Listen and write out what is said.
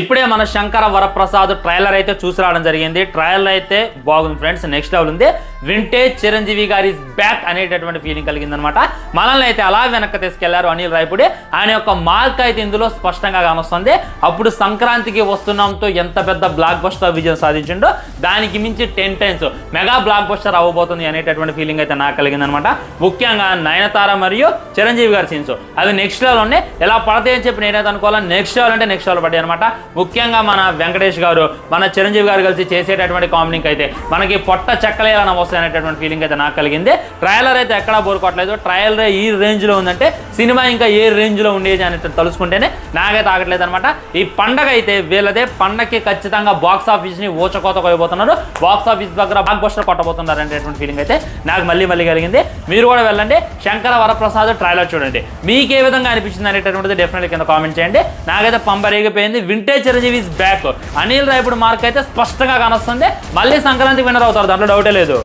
ఇప్పుడే మన శంకర వరప్రసాద్ ట్రైలర్ అయితే చూసి రావడం జరిగింది. ట్రైలర్ అయితే బాగుంది ఫ్రెండ్స్. నెక్స్ట్ లెవెల్ ఉంది. వింటేజ్ చిరంజీవి గారి బ్యాక్ అనేటటువంటి ఫీలింగ్ కలిగింది అనమాట మనల్ని అయితే అలా వెనక్కి తీసుకెళ్ళారు అనిల్ రాయపుడి. ఆయన యొక్క మార్క్ అయితే ఇందులో స్పష్టంగా కానొస్తుంది. అప్పుడు సంక్రాంతికి వస్తున్నాంతో ఎంత పెద్ద బ్లాక్ బస్టర్ విజయం సాధించిండో దానికి మించి ten times mega blockbuster అవ్వబోతుంది అనేటటువంటి ఫీలింగ్ అయితే నాకు కలిగింది అనమాట ముఖ్యంగా నయనతార మరియు చిరంజీవి గారి సీన్స్ అది నెక్స్ట్ లెవెల్ ఉన్నాయి. ఎలా పడతాయి అని చెప్పి నేనైతే అనుకోవాలి? నెక్స్ట్ లెవెల్ అంటే నెక్స్ట్ లెవెల్ పడ్డాయి అనమాట. ముఖ్యంగా మన వెంకటేష్ గారు మన చిరంజీవి గారు కలిసి చేసేటటువంటి కామెడీకి అయితే మనకి పొట్ట చెక్కలేలా అనేటటువంటి ఫీలింగ్ అయితే నాకు కలిగింది. ట్రయలర్ అయితే ఎక్కడా బోరుకోవట్లేదు. ట్రయలర్ ఈ రేంజ్లో ఉందంటే సినిమా ఇంకా ఏ రేంజ్లో ఉండేది అని తలుచుకుంటేనే నాకైతే ఆగట్లేదు అనమాట ఈ పండగ అయితే వీళ్ళదే పండగకి ఖచ్చితంగా బాక్స్ ఆఫీస్ని ఊచకోత కోయబోతున్నారు బాక్స్ ఆఫీస్ దగ్గర బాక్ బస్టర్ కొట్టబోతున్నారు అనేటువంటి ఫీలింగ్ అయితే నాకు మళ్ళీ మళ్ళీ కలిగింది. మీరు కూడా వెళ్ళండి. శంకర వరప్రసాద్ ట్రైలర్ చూడండి. మీకు ఏ విధంగా అనిపించింది అనేటటువంటిది డెఫినెట్గా కింద కామెంట్ చేయండి. నాకైతే పంపరేగిపోయింది vintage Chiranjeevi back Anil Ravipudi mark అయితే స్పష్టంగా కానొస్తుంది. మళ్ళీ సంక్రాంతి విన్నర్ అవుతారు. దాంట్లో డౌటే లేదు.